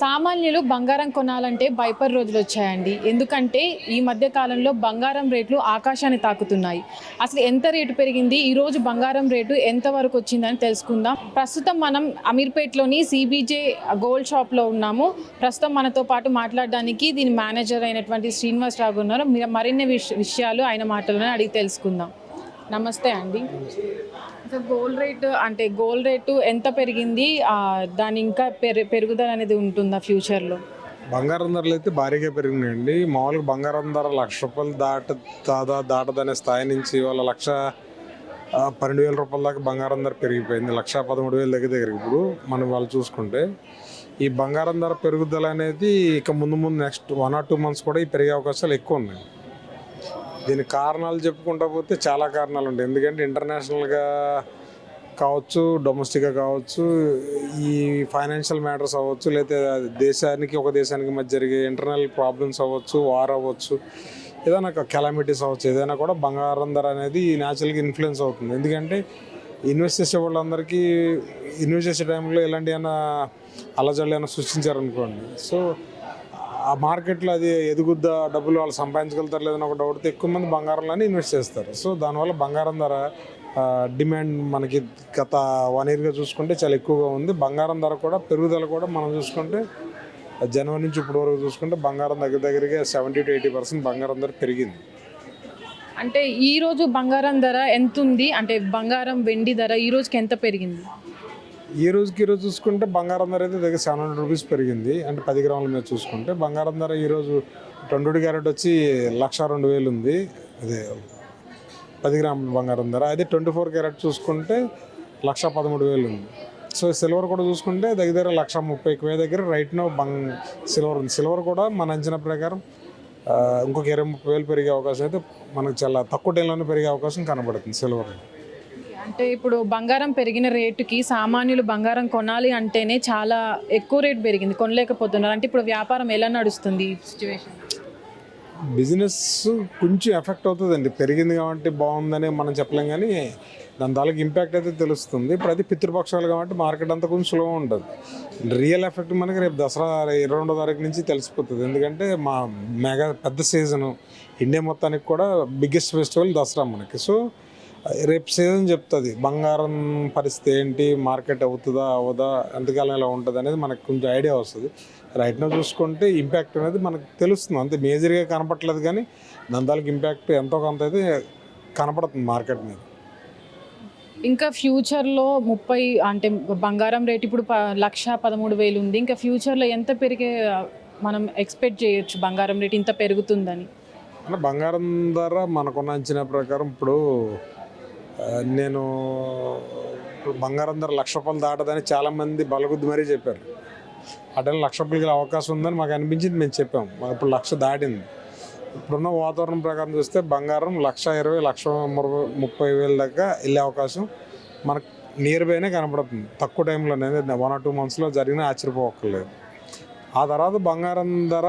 సామాన్యులు బంగారం కొనాలంటే భయపడి రోజులు వచ్చాయండి. ఎందుకంటే ఈ మధ్య కాలంలో బంగారం రేట్లు ఆకాశాన్ని తాకుతున్నాయి. అసలు ఎంత రేటు పెరిగింది? ఈ రోజు బంగారం రేటు ఎంత వరకు వచ్చిందని తెలుసుకుందాం. ప్రస్తుతం మనం అమీర్పేట్లోని సిబిజే గోల్డ్ షాప్లో ఉన్నాము. ప్రస్తుతం మనతో పాటు మాట్లాడడానికి దీని మేనేజర్ అయినటువంటి శ్రీనివాసరావు ఉన్నారు. మీరు మరిన్ని విషయాలు ఆయన మాటలను అడిగి తెలుసుకుందాం. నమస్తే అండి. అసలు గోల్డ్ రేట్ అంటే గోల్డ్ రేటు ఎంత పెరిగింది? ఆ, దాని ఇంకా పెరు పెరుగుదల అనేది ఉంటుందా ఫ్యూచర్లో? బంగారం ధరలు అయితే భారీగా పెరిగినాయండి. మామూలుగా బంగారం ధర లక్ష రూపాయలు దాట దాదా దాటదనే స్థాయి నుంచి వాళ్ళ లక్ష పన్నెండు వేల రూపాయల దాకా బంగారం ధర పెరిగిపోయింది. లక్ష పదమూడు వేల దగ్గర దగ్గర. ఇప్పుడు మనం వాళ్ళు చూసుకుంటే ఈ బంగారం ధర పెరుగుదల అనేది ఇక ముందు ముందు next one or two months కూడా ఈ పెరిగే అవకాశాలు ఎక్కువ ఉన్నాయి. దీనికి కారణాలు చెప్పుకుంటా పోతే చాలా కారణాలు ఉంటాయి. ఎందుకంటే ఇంటర్నేషనల్గా కావచ్చు డొమెస్టిక్గా కావచ్చు ఈ ఫైనాన్షియల్ మ్యాటర్స్ అవ్వచ్చు లేకపోతే దేశానికి ఒక దేశానికి మధ్య జరిగే ఇంటర్నల్ ప్రాబ్లమ్స్ అవ్వచ్చు వార్ అవ్వచ్చు ఏదైనా కెలామిటీస్ అవ్వచ్చు ఏదైనా కూడా బంగారం ధర అనేది న్యాచురల్గా ఇన్ఫ్లుయెన్స్ అవుతుంది. ఎందుకంటే ఇన్వెస్ట్ చేసే వాళ్ళందరికీ ఇన్వెస్ట్ చేసే టైంలో ఇలాంటి అయినా అలజడులు ఏమైనా సృష్టించారనుకోండి. సో ఆ మార్కెట్లో అది ఎదుగుద్దా? డబ్బులు వాళ్ళు సంపాదించగలుగుతారు లేదని ఒక డౌట్తో ఎక్కువ మంది బంగారంలోనే ఇన్వెస్ట్ చేస్తారు. సో దానివల్ల బంగారం ధర డిమాండ్ మనకి గత వన్ ఇయర్గా చూసుకుంటే చాలా ఎక్కువగా ఉంది. బంగారం ధర కూడా పెరుగుదల కూడా మనం చూసుకుంటే జనవరి నుంచి ఇప్పటి వరకు చూసుకుంటే బంగారం దగ్గర దగ్గరగా సెవెంటీ టు ఎయిటీ పర్సెంట్ బంగారం ధర పెరిగింది. అంటే ఈరోజు బంగారం ధర ఎంత ఉంది అంటే బంగారం వెండి ధర ఈ రోజుకి ఎంత పెరిగింది? ఈ రోజుకి ఈ రోజు చూసుకుంటే బంగారం ధర అయితే దగ్గర సెవెన్ హండ్రెడ్ రూపీస్ పెరిగింది. అంటే పది గ్రాముల మీద చూసుకుంటే బంగారం ధర ఈరోజు ట్వంటీ క్యారెట్ వచ్చి లక్ష రెండు వేలు ఉంది. అదే పది గ్రాముల బంగారం ధర. అదే ట్వంటీ ఫోర్ క్యారెట్ చూసుకుంటే లక్ష పదమూడు వేలు ఉంది. సో సిల్వర్ కూడా చూసుకుంటే దగ్గర లక్ష ముప్పై వేల దగ్గర. రైట్నో బంగ్ సిల్వర్ ఉంది. సిల్వర్ కూడా మన అంచనా ప్రకారం ఇంకొక ఇరవై ముప్పై వేలు పెరిగే అవకాశం అయితే మనకు చాలా తక్కువ టైంలోనే పెరిగే అవకాశం కనబడుతుంది సిల్వర్ అంటే ఇప్పుడు బంగారం పెరిగిన రేటుకి సామాన్యులు బంగారం కొనాలి అంటేనే చాలా ఎక్కువ రేటు పెరిగింది కొనలేకపోతున్నారు. అంటే ఇప్పుడు వ్యాపారం ఎలా నడుస్తుంది సిచ్యువేషన్ బిజినెస్ కొంచెం ఎఫెక్ట్ అవుతుందండి. పెరిగింది కాబట్టి బాగుందని మనం చెప్పలేం కానీ దాని తాలూకు ఇంపాక్ట్ అయితే తెలుస్తుంది. ఇప్పుడు అది పితృపక్షాలు కాబట్టి మార్కెట్ అంతా కొంచెం స్లో ఉంటుంది. రియల్ ఎఫెక్ట్ మనకి రేపు దసరా ఇరవై రెండో తారీఖు నుంచి తెలిసిపోతుంది. ఎందుకంటే మా మెగా పెద్ద సీజను ఇండియా మొత్తానికి కూడా బిగ్గెస్ట్ ఫెస్టివల్ దసరా మనకి. సో రేపు సీజన్ చెప్తుంది. బంగారం పరిస్థితి ఏంటి? మార్కెట్ అవుతుందా అవదా ఎంతకాలం ఎలా ఉంటుంది అనేది మనకు కొంచెం ఐడియా వస్తుంది. రైట్ నో చూసుకుంటే ఇంపాక్ట్ అనేది మనకు తెలుస్తుంది. అంతే మేజర్గా కనపట్లేదు కానీ దాని తాలూకు ఇంపాక్ట్ ఎంతో కొంత అయితే కనపడుతుంది మార్కెట్ మీద. ఇంకా ఫ్యూచర్లో ముప్పై అంటే బంగారం రేట్ ఇప్పుడు లక్ష పదమూడు వేలు ఉంది. ఇంకా ఫ్యూచర్లో ఎంత పెరిగే మనం ఎక్స్పెక్ట్ చేయొచ్చు బంగారం రేట్ ఇంత పెరుగుతుందని? అంటే బంగారం ధర మనకున్న అంచనా ప్రకారం ఇప్పుడు నేను బంగారం ధర లక్ష రూపాయలు దాటదని చాలామంది బలగుద్ది మరీ చెప్పారు. అటే లక్ష రూపాయలకి వెళ్ళే అవకాశం ఉందని మాకు అనిపించింది మేము చెప్పాం. మాకు ఇప్పుడు లక్ష దాటింది. ఇప్పుడున్న వాతావరణం ప్రకారం చూస్తే బంగారం లక్ష ఇరవై లక్ష ముప్పై ముప్పై వేల దాకా వెళ్ళే అవకాశం మనకు నియర్ బైనే కనపడుతుంది తక్కువ టైంలోనే వన్ ఆర్ టూ మంత్స్లో జరిగిన ఆశ్చర్యపోక్కర్లేదు ఆ తర్వాత బంగారం ధర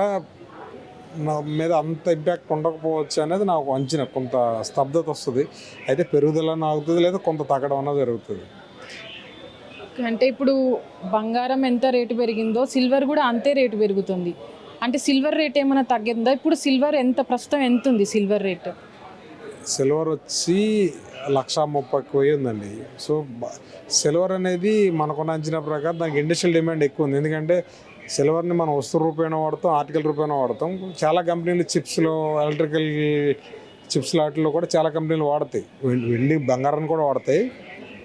నా మీద అంత ఇంపాక్ట్ ఉండకపోవచ్చు అనేది నాకు అంచనా. కొంత స్తబ్దత వస్తుంది. అయితే పెరుగుదల ఆగుతుంది లేదా కొంత తగ్గడం అన్నది జరుగుతుంది. అంటే ఇప్పుడు బంగారం ఎంత రేటు పెరిగిందో సిల్వర్ కూడా అంతే రేటు పెరుగుతుంది. అంటే సిల్వర్ రేట్ ఏమైనా తగ్గిందా? ఇప్పుడు సిల్వర్ ఎంత ప్రస్తుతం ఎంత ఉంది సిల్వర్ రేట్? సిల్వర్ వచ్చి లక్ష ముప్పై ఉందండి సో సిల్వర్ అనేది మనకున్న అంచనా ప్రకారం దానికి ఇండస్ట్రియల్ డిమాండ్ ఎక్కువ ఉంది. ఎందుకంటే సిల్వర్ని మనం వస్తువు రూపేణ వాడతాం ఆర్టికల్ రూపేణ వాడతాం. చాలా కంపెనీలు చిప్స్లో ఎలక్ట్రికల్ చిప్స్ లాటిల్లో కూడా చాలా కంపెనీలు వాడతాయి. వెండి బంగారాన్ని కూడా వాడతాయి.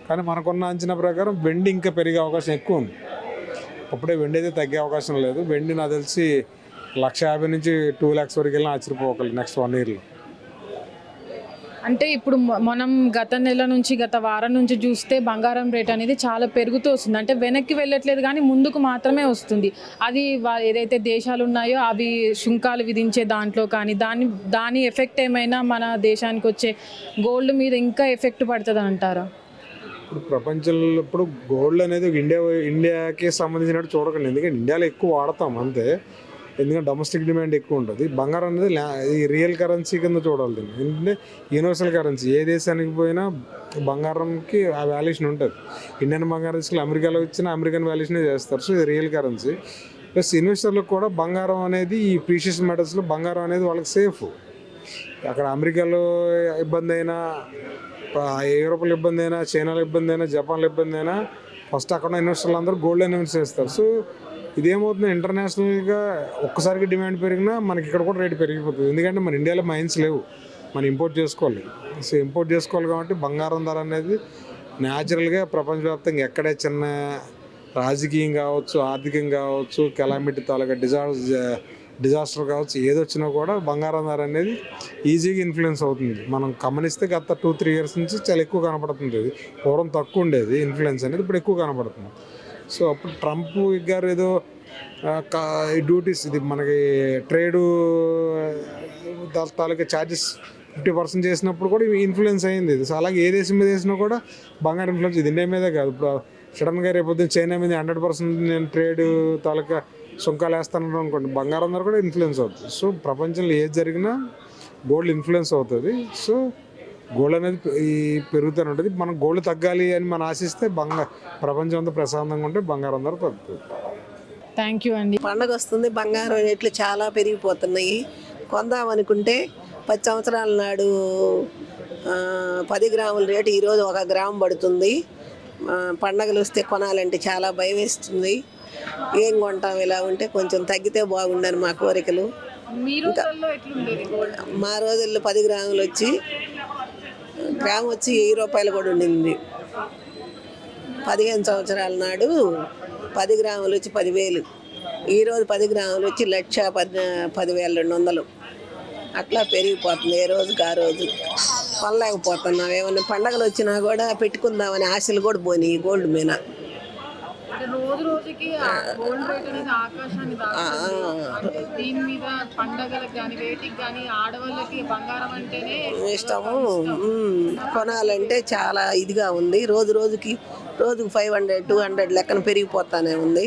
కానీ మనకున్న అంచనా ప్రకారం వెండి ఇంకా పెరిగే అవకాశం ఎక్కువ ఉంది. అప్పుడే వెండి అయితే తగ్గే అవకాశం లేదు. వెండి నాకు తెలిసి లక్ష యాభై నుంచి టూ ల్యాక్స్ వరకు వెళ్ళినా ఆశ్చర్యపోకలేదు నెక్స్ట్ వన్ ఇయర్లో. అంటే ఇప్పుడు మనం గత నెల నుంచి గత వారం నుంచి చూస్తే బంగారం రేట్ అనేది చాలా పెరుగుతూ వస్తుంది. అంటే వెనక్కి వెళ్ళట్లేదు కానీ ముందుకు మాత్రమే వస్తుంది. అది ఏదైతే దేశాలు ఉన్నాయో అవి సుంకాలు విధించే దాంట్లో కానీ దాని దాని ఎఫెక్ట్ ఏమైనా మన దేశానికి వచ్చే గోల్డ్ మీద ఇంకా ఎఫెక్ట్ పడుతుంది అంటారా? ఇప్పుడు ప్రపంచంలో ఇప్పుడు గోల్డ్ అనేది ఇండియా ఇండియాకి సంబంధించినట్టు చూడకండి. ఎందుకంటే ఇండియాలో ఎక్కువ వాడతాం అంతే. ఎందుకంటే డొమెస్టిక్ డిమాండ్ ఎక్కువ ఉంటుంది. బంగారం అనేది ఈ రియల్ కరెన్సీ కింద చూడాలి దీన్ని. ఎందుకంటే యూనివర్సల్ కరెన్సీ ఏ దేశానికి పోయినా బంగారంకి ఆ వాల్యుయేషన్ ఉంటుంది. ఇండియన్ బంగారం తీసుకెళ్ళి అమెరికాలో ఇచ్చిన అమెరికన్ వాల్యుయేషనే చేస్తారు. సో ఇది రియల్ కరెన్సీ ప్లస్ ఇన్వెస్టర్లకు కూడా బంగారం అనేది ఈ ప్రీషియస్ మెటల్స్లో బంగారం అనేది వాళ్ళకి సేఫ్ అక్కడ అమెరికాలో ఇబ్బంది అయినా యూరోప్లో ఇబ్బంది అయినా చైనాలో ఇబ్బంది అయినా జపాన్లో ఇబ్బంది అయినా ఫస్ట్ అక్కడ ఇన్వెస్టర్లు అందరూ గోల్డ్ ఇన్వెస్ట్ చేస్తారు. సో ఇదేమవుతుంది ఇంటర్నేషనల్గా ఒక్కసారిగా డిమాండ్ పెరిగినా మనకి ఇక్కడ కూడా రేటు పెరిగిపోతుంది. ఎందుకంటే మన ఇండియాలో మైన్స్ లేవు. మనం ఇంపోర్ట్ చేసుకోవాలి. సో ఇంపోర్ట్ చేసుకోవాలి కాబట్టి బంగారం ధర అనేది న్యాచురల్గా ప్రపంచవ్యాప్తంగా ఎక్కడే చిన్న రాజకీయం కావచ్చు ఆర్థికం కావచ్చు కెలామిటీ తాలూకా డిజాస్ డిజాస్టర్ కావచ్చు ఏదొచ్చినా కూడా బంగారం ధర అనేది ఈజీగా ఇన్ఫ్లుయెన్స్ అవుతుంది. మనం గమనిస్తే గత టూ త్రీ ఇయర్స్ నుంచి చాలా ఎక్కువ కనపడుతుంది. పూర్వం తక్కువ ఉండేది. ఇన్ఫ్లుయెన్స్ అనేది ఇప్పుడు ఎక్కువ కనపడుతుంది. సో అప్పుడు ట్రంప్ గారు ఏదో డ్యూటీస్ ఇది మనకి ట్రేడు తాలూకా ఛార్జెస్ ఫిఫ్టీ పర్సెంట్ చేసినప్పుడు కూడా ఇన్ఫ్లుయెన్స్ అయింది ఇది. సో అలాగే ఏ దేశం మీద వేసినా కూడా బంగారం ఇన్ఫ్లుయెన్స్ ఇది. ఇండియా మీదే కాదు. ఇప్పుడు సడన్గా రేపొద్దున పొద్దున్న చైనా మీద హండ్రెడ్ పర్సెంట్ నేను ట్రేడ్ తాలూకా సుంకాలు వేస్తాను అనుకోండి బంగారం అందరూ కూడా ఇన్ఫ్లుయెన్స్ అవుతుంది. సో ప్రపంచంలో ఏది జరిగినా గోల్డ్ ఇన్ఫ్లుయెన్స్ అవుతుంది. సో గోల్డ్ అనేది ఈ పెరుగుతూనే ఉంటుంది. మనం గోల్డ్ తగ్గాలి అని మనం ఆశిస్తే బంగా ప్రపంచం అంతా ప్రశాంతంగా ఉంటే బంగారం ధర తగ్గుతుంది. థ్యాంక్ యూ అండి. పండగ వస్తుంది. బంగారం రేట్లు చాలా పెరిగిపోతున్నాయి. కొందాం అనుకుంటే పది సంవత్సరాల నాడు పది గ్రాముల రేటు ఈరోజు ఒక గ్రాము పడుతుంది. పండగలు వస్తే కొనాలంటే చాలా భయం వేస్తుంది. ఏం కొంటాం ఇలా ఉంటే కొంచెం తగ్గితే బాగుండని మా కోరికలు. మా రోజుల్లో పది గ్రాములు వచ్చి గ్రాము వచ్చి వెయ్యి రూపాయలు కూడా ఉండింది. పదిహేను సంవత్సరాల నాడు పది గ్రాములు వచ్చి పదివేలు. ఈరోజు పది గ్రాములు వచ్చి లక్ష పది పదివేల రెండు వందలు. అట్లా పెరిగిపోతుంది ఏ రోజుకి ఆ రోజు. పనలేకపోతున్నాం ఏమన్నా పండగలు వచ్చినా కూడా పెట్టుకుందామని ఆశలు కూడా పోయినాయి ఈ గోల్డ్ మీద. రోజు రోజుకి ఆ గోల్డ్ రేట్ అనేది ఆకాశాన్ని తాకుతుంది అంటే దీని మీద పండగలకు కానీ వేటికి కానీ ఆడవాళ్ళకి బంగారం అంటేనే ఇష్టము. కొనాలంటే చాలా ఇదిగా ఉంది. రోజు రోజుకి రోజుకి ఫైవ్ హండ్రెడ్ టూ హండ్రెడ్ లెక్కన పెరిగిపోతానే ఉంది.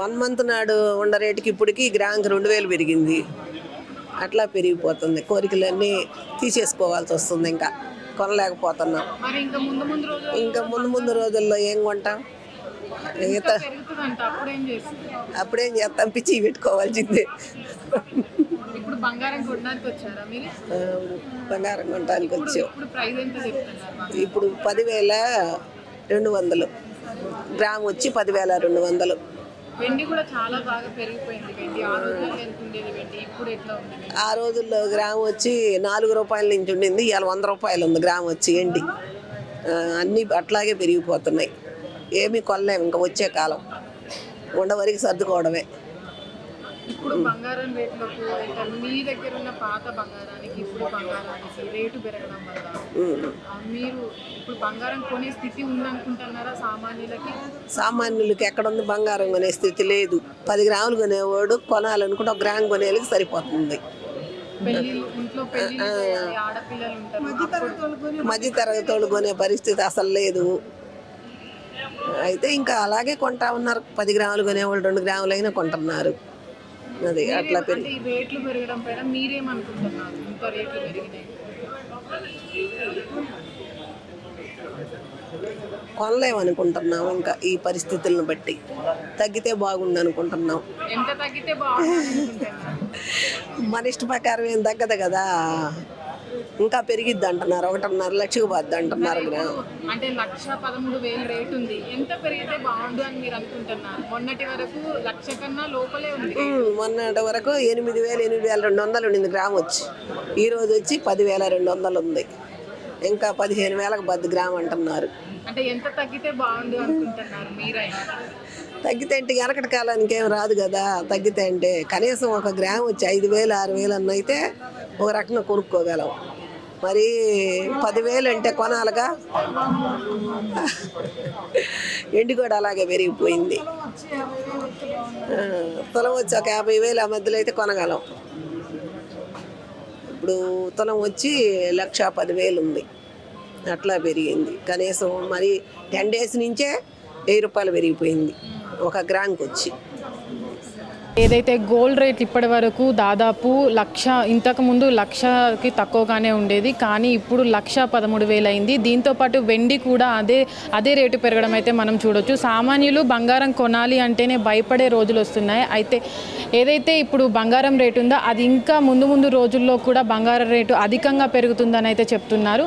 వన్ మంత్ నాడు ఉన్న రేటుకి ఇప్పటికి గ్రాంకి రెండు వేలు పెరిగింది. అట్లా పెరిగిపోతుంది. కోరికలన్నీ తీసేసుకోవాల్సి వస్తుంది ఇంకా. కొనలేకపోతున్నాం. ఇంకా ముందు ముందు రోజుల్లో ఏం కొంటాం? అప్పుడేం చేస్తాం? పిచ్చి పెట్టుకోవాల్సిందే. బంగారం కొనడానికి వచ్చాం. ఇప్పుడు పదివేల రెండు వందలు. గ్రామ్ వచ్చి పదివేల రెండు వందలు. వెండి కూడా చాలా బాగా పెరిగిపోయింది వెండి. ఆ రోజుల్లో ఎంత ఉండేది వెండి? ఇప్పుడు ఎట్లా ఉంది వెండి? ఆ రోజుల్లో గ్రామ్ వచ్చి నాలుగు రూపాయల నుంచి ఉండింది. ఇవాళ వంద రూపాయలు ఉంది గ్రామ్ వచ్చి ఆ, అన్నీ అట్లాగే పెరిగిపోతున్నాయి. ఏమీ కొనలేము ఇంకా వచ్చే కాలం. ఉండవరికి సర్దుకోవడమే. ఇప్పుడు బంగారం రేట్లకు మీ దగ్గర ఉన్న పాత బంగారానికి ఇప్పుడు బంగారానికి రేటు పెరగడం వల్ల ఉమ్. ఆ, మీరు ఇప్పుడు బంగారం కొనే స్థితి ఉందనుకుంటున్నారా సామాన్యులకి? సామాన్యులకి ఎక్కడుంది బంగారం కొనే స్థితి లేదు. పది గ్రాములు కొనేవాడు కొనాలనుకుంటే ఒక గ్రామ్ కొనేళ్ళకి సరిపోతుంది. మధ్య తరగతి వాళ్ళు కొనే పరిస్థితి అసలు లేదు. అయితే ఇంకా అలాగే కొంటా ఉన్నారు. పది గ్రాములు కొనేవాళ్ళు రెండు గ్రాములు అయినా కొంటున్నారు. అది అట్లా పెరిగి అంటే ఈ రేట్లు పెరగడం పైన మీరేమనుకుంటున్నారు? ఇంత రేట్లు పెరిగినాయి. కొనలేమనుకుంటున్నాం ఇంకా ఈ పరిస్థితులను బట్టి. తగ్గితే బాగుండు అనుకుంటున్నాం ఎంత తగ్గితే మన ఇష్ట ప్రకారం ఏం తగ్గదు కదా. ఇంకా పెరిగిద్ది అంటున్నారు. ఒకటిన్నర లక్షకు పోద్ది అంటున్నారు గ్రామ్. అంటే లక్ష పదమూడు వేలు రేట్ ఉంది. ఎంత పెరిగితే బాగుండు అని మీరు అనుకుంటున్నారు? మొన్నటి వరకు లక్ష కన్నా లోపలే ఉంది. మొన్నటి వరకు ఎనిమిది వేలు ఎనిమిది వేల రెండు వందలు ఉండింది గ్రామ్ వచ్చి. ఈ రోజు వచ్చి పదివేల రెండు వందలు ఉంది. ఇంకా పదిహేను వేలకు బద్ది గ్రామ్ అంటున్నారు. అంటే ఎంత తగ్గితే బాగుండు అనుకుంటున్నారు మీరైనా తగ్గితే అంటే వెనకటి కాలానికి ఏం రాదు కదా. తగ్గితే అంటే కనీసం ఒక గ్రామ్ వచ్చి ఐదు వేలు ఆరు వేలు అన్న అయితే ఒక రకంగా కొనుక్కోగలం. మరి పదివేలు అంటే కొనాలిగా? ఎండి కూడా అలాగే పెరిగిపోయింది. తులం వచ్చి ఒక యాభై వేలు ఆ మధ్యలో అయితే కొనగలం. ఇప్పుడు తులం వచ్చి లక్ష పదివేలు ఉంది. అట్లా పెరిగింది. కనీసం మరి టెన్ డేస్ నుంచే వెయ్యి రూపాయలు పెరిగిపోయింది. ఒక గ్రామ్కి వచ్చి. ఏదైతే గోల్డ్ రేట్ ఇప్పటి వరకు దాదాపు లక్ష ఇంతకు ముందు లక్షకి తక్కువగానే ఉండేది కానీ ఇప్పుడు లక్ష పదమూడు వేలు అయింది. దీంతో పాటు వెండి కూడా అదే అదే రేటు పెరగడం అయితే మనం చూడొచ్చు. సామాన్యులు బంగారం కొనాలి అంటేనే భయపడే రోజులు వస్తున్నాయి. అయితే ఏదైతే ఇప్పుడు బంగారం రేటు ఉందో అది ఇంకా ముందు ముందు రోజుల్లో కూడా బంగారం రేటు అధికంగా పెరుగుతుందని అయితే చెప్తున్నారు.